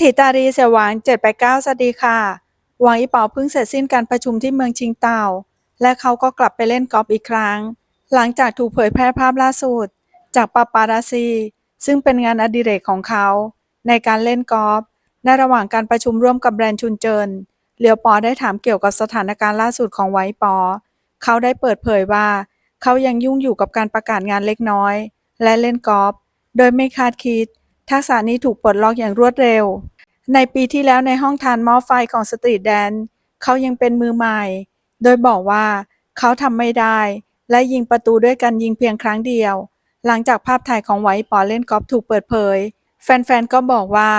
ถิตารีเสยหวาง 789 สวัสดีค่ะ หวังอีเป๋าเพิ่งเสร็จสิ้นการประชุมที่เมืองชิงเต่า และเขาก็กลับไปเล่นกอล์ฟอีกครั้ง หลังจากถูกเผยแพร่ภาพล่าสุด จากปาปาราซี ซึ่งเป็นงานอดิเรกของเขา ในการเล่นกอล์ฟในระหว่างการประชุมร่วมกับแบรนด์ชุนเจินเหลียวปอได้ถามเกี่ยวกับสถานการณ์ล่าสุดของไวปอ เขาได้เปิดเผยว่า เขายังยุ่งอยู่กับการประกาศงานเล็กน้อย และเล่นกอล์ฟโดยไม่คาดคิด ทักษะนี้ถูกปลดล็อกอย่างรวดเร็ว ในปีที่แล้วในห้องทานหม้อไฟของสตรีทแดน เขายังเป็นมือใหม่ โดยบอกว่าเขาทำไม่ได้ และยิงประตูด้วยกันยิงเพียงครั้งเดียว หลังจากภาพถ่ายของไวท์ปอเล่นกอล์ฟถูกเปิดเผย แฟนๆ ก็บอกว่า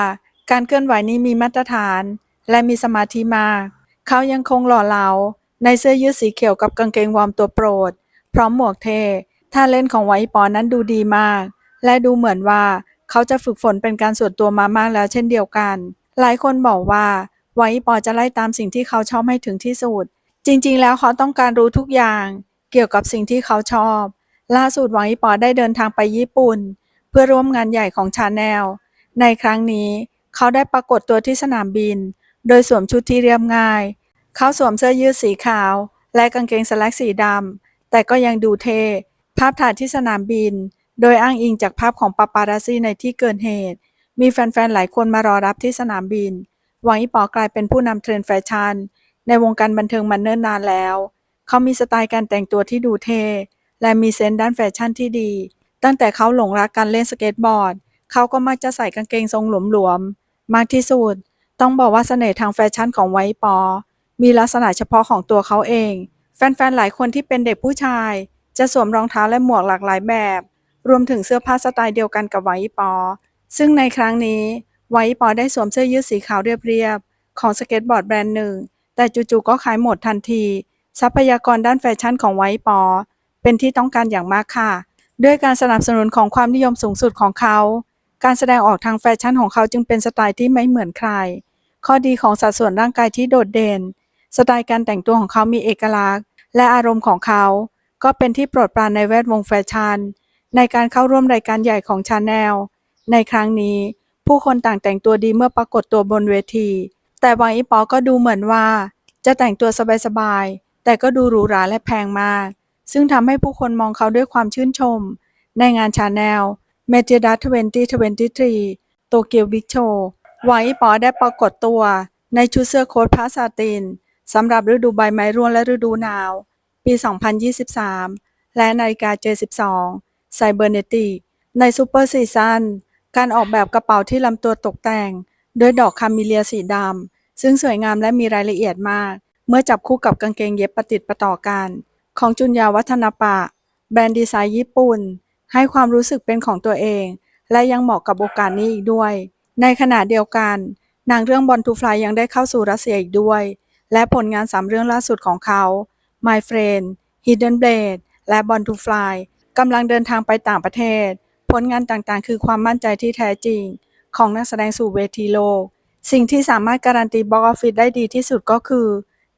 การเคลื่อนไหวนี้มีมาตรฐาน และมีสมาธิมาก เขายังคงหล่อเหลาในเสื้อยืดสีเขียวกับกางเกงวอร์มตัวโปรด พร้อมหมวกเทท่าเล่นของไวท์ปอนั้นดูดีมาก และดูเหมือนว่า เขาจะฝึกฝนเป็นการส่วนตัวมามากแล้วเช่นเดียวกัน หลายคนบอกว่า ไวท์ปอจะไล่ตามสิ่งที่เขาชอบให้ถึงที่สุด จริงๆ แล้วเขาต้องการรู้ทุกอย่าง เกี่ยวกับสิ่งที่เขาชอบ ล่าสุดหวังอีปอได้เดินทางไปญี่ปุ่น เพื่อร่วมงานใหญ่ของชาแนล ในครั้งนี้เขาได้ปรากฏตัวที่สนามบิน โดยสวมชุดที่เรียบง่าย เขาสวมเสื้อยืดสีขาว และกางเกงสแลกสีดำแต่ก็ยังดูเท่ภาพถ่ายที่สนามบิน โดยอ้างอิงจากภาพของปาปาราซีในที่เกิดเหตุ มีแฟนๆ หลายคนมารอรับที่สนามบิน หวังอีปอกลายเป็นผู้นำเทรนด์แฟชั่น ในวงการบันเทิงมาเนิ่นนานแล้ว เขามีสไตล์การแต่งตัวที่ดูเท่และมีเซนส์ด้านแฟชั่นที่ดี ตั้งแต่เขาหลงรักการเล่นสเก็ตบอร์ด เขาก็มักจะใส่กางเกงทรงหลวมๆ มากที่สุด ต้องบอกว่าเสน่ห์ทางแฟชั่นของไวปอ มีลักษณะเฉพาะของตัวเขาเอง แฟนๆ หลายคนที่เป็นเด็กผู้ชาย จะสวมรองเท้าและหมวกหลากหลายแบบ รวมถึงเสื้อผ้าสไตล์เดียวกันกับไวท์ปอ ซึ่งในครั้งนี้ไวท์ปอได้สวมเสื้อยืดสีขาวเรียบๆ ของสเก็ตบอร์ดแบรนด์หนึ่ง แต่จู่ๆก็ขายหมดทันที ทรัพยากรด้านแฟชั่นของไวท์ปอ เป็นที่ต้องการอย่างมากค่ะ ด้วยการสนับสนุนของความนิยมสูงสุดของเขา การแสดงออกทางแฟชั่นของเขาจึงเป็นสไตล์ที่ไม่เหมือนใคร ข้อดีของสัดส่วนร่างกายที่โดดเด่น สไตล์การแต่งตัวของเขามีเอกลักษณ์ และอารมณ์ของเขา ก็เป็นที่โปรดปรานในแวดวงแฟชั่น ในการเข้าร่วมรายการใหญ่ของชาแนล ในครั้งนี้ ผู้คนต่างแต่งตัวดีเมื่อปรากฏตัวบนเวที แต่วังอีปอก็ดูเหมือนว่า จะแต่งตัวสบายๆ แต่ก็ดูหรูหราและแพงมาก ซึ่งทำให้ผู้คนมองเขาด้วยความชื่นชม ในงานชาแนลเมจิดัต2023 โตเกียวบิ๊กโชว์วังอีปอได้ปรากฏตัวในชุดเสื้อโค้ทผ้าซาตินสำหรับฤดูใบไม้ร่วงและฤดูหนาว ปี 2023 และนาฬิกา J12 ไซเบอร์เนติกในซูเปอร์ซีซันการออกแบบกระเป๋าที่ลำตัวตกแต่ง ด้วยดอกคามิเลียสีดำ ซึ่งสวยงามและมีรายละเอียดมาก เมื่อจับคู่กับกางเกงเย็บประติดประต่อกัน ของจุนยาวัฒนปะ แบรนด์ดีไซน์ญี่ปุ่น ให้ความรู้สึกเป็นของตัวเอง และยังเหมาะกับโอกาสนี้อีกด้วย ในขณะเดียวกันนังเรื่องบอลทูฟลายยังได้เข้าสู่รัสเซียอีกด้วย และผลงานสามเรื่องล่าสุดของเขา My Friend Hidden Blade และ Born to Fly กำลังเดินทางไปต่างประเทศ ผลงานต่างๆ คือความมั่นใจที่แท้จริง ของนักแสดงสู่เวทีโลก สิ่งที่สามารถการันตีบ็อกออฟฟิศได้ดีที่สุดก็คือ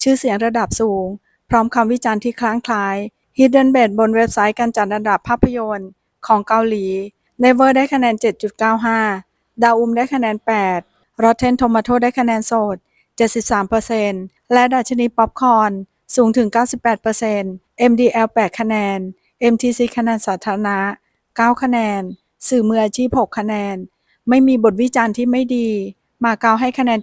ชื่อเสียงระดับสูง พร้อมคำวิจารณ์ที่คล้างคล้าย Hidden Blade บนเว็บไซต์การจัดอันดับภาพยนตร์ ของเกาหลี Never ได้คะแนน 7.95 ดาวอุมได้คะแนน 8 Rotten Tomato ได้คะแนนโสด 73%และดัชนีป๊อปคอร์นสูงถึง 98% MDL 8 คะแนน MTC คะแนนสาธารณะ 9 คะแนน สื่อมืออาชีพ 6 คะแนน ไม่มีบทวิจารณ์ที่ไม่ดี มาเกาให้คะแนน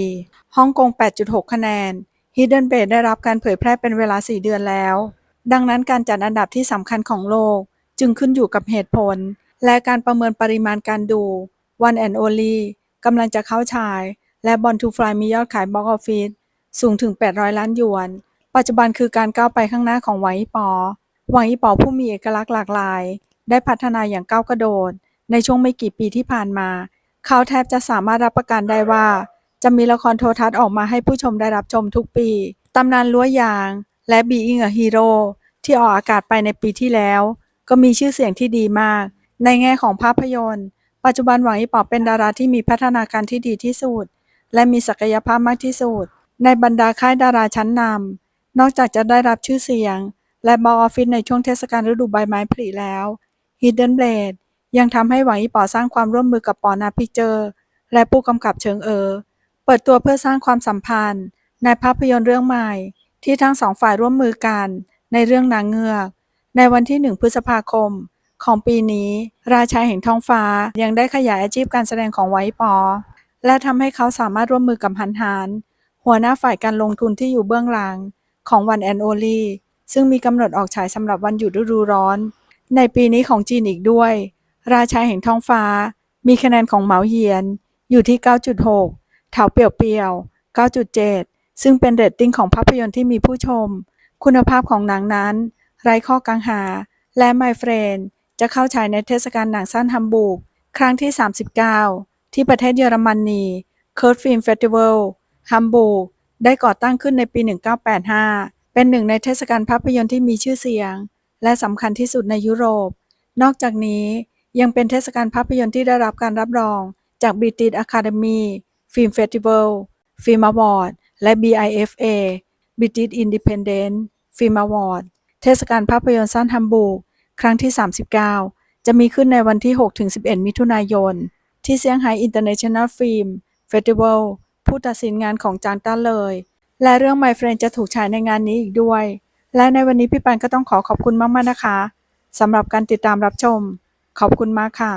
74 ฮ่องกง 8.6 คะแนน Hidden b a d ได้รับการเผยแพร่เป็นเวลา 4 เดือนแล้ว ดังนั้นการจัดอันดับที่สำคัญของโลก จึงขึ้นอยู่กับเหตุผล และการประเมินปริมาณการดู One and Only กำลังจะเข้าฉาย และ Born to Fly มียอดขายบ็อกออฟฟิศสูงถึง 800 ล้านหยวน ปัจจุบันคือการก้าวไปข้างหน้าของหวังอีปอ วังอีปอผู้มีเอกลักษณ์หลากหลาย ได้พัฒนาอย่างก้าวกระโดด ในช่วงไม่กี่ปีที่ผ่านมา เขาแทบจะสามารถรับประกันได้ว่า จะมีละครโทรทัศน์ออกมาให้ผู้ชมได้รับชมทุกปี ตำนานล้ววยาง และ Being a Hero ที่ออกอากาศไปในปีที่แล้ว ก็มีชื่อเสียงที่ดีมาก ในแง่ของภาพยนตร์ ปัจจุบันหวังอีปอเป็นดาราที่มีพัฒนาการที่ดีที่สุด และมีศักยภาพมากที่สุด ในบรรดาค่ายดาราชั้นนำนอกจากจะได้รับชื่อเสียง และบอออฟฟิศในช่วงเทศกาลฤดูใบไม้ผลิแล้ว Hidden Blade ยังทำให้หวังอีปอสร้างความร่วมมือกับปอนาพิเจอร์ และผู้กำกับเชิงเออ เปิดตัวเพื่อสร้างความสัมพันธ์ ในภาพยนตร์เรื่องใหม่ ที่ทั้งสองฝ่ายร่วมมือกัน ในเรื่องนางเงือก ในวันที่ 1 พฤษภาคม ของปีนี้ ราชาแห่งท้องฟ้ายังได้ขยายอาชีพการแสดงของไวปอ และทำให้เขาสามารถร่วมมือกับหันหานหัวหน้าฝ่ายการลงทุนที่อยู่เบื้องหลังของวันแอนโอลี ซึ่งมีกำหนดออกฉายสำหรับวันหยุดฤดูร้อน ในปีนี้ของจีนอีกด้วย ราชาแห่งท้องฟ้า มีคะแนนของเหมาเยียน อยู่ที่ 9.6 เถาเปียวเปียว 9.7 ซึ่งเป็นเรตติ้งของภาพยนตร์ที่มีผู้ชม คุณภาพของหนังนั้น ไร้ข้อกังหา และไมเฟรนจะเข้าฉายในเทศกาลหนังสั้นฮัมบูร์กครั้งที่ 39 ที่ประเทศเยอรมนีเคิร์ดฟิล์มเฟสติวัลฮัมบูร์กได้ก่อตั้งขึ้นในปี 1985 เป็นหนึ่งในเทศกาลภาพยนตร์ที่มีชื่อเสียง และสำคัญที่สุดในยุโรป นอกจากนี้ยังเป็นเทศกาลภาพยนตร์ที่ได้รับการรับรองจาก British Academy Film Festival Film Award และ BIFA British Independent Film Award เทศกาลภาพยนตร์สั้นฮัมบูร์กครั้งที่ 39 จะมีขึ้นในวันที่ 6-11 มิถุนายน ที่เซี่ยงไฮ้ International Film Festival ผู้ตัดสินงานของจางต้าเลย และเรื่อง My Friend จะถูกฉายในงานนี้อีกด้วย และในวันนี้พี่ปันก็ต้องขอขอบคุณมากๆนะคะสำหรับการติดตามรับชม ขอบคุณมากค่ะ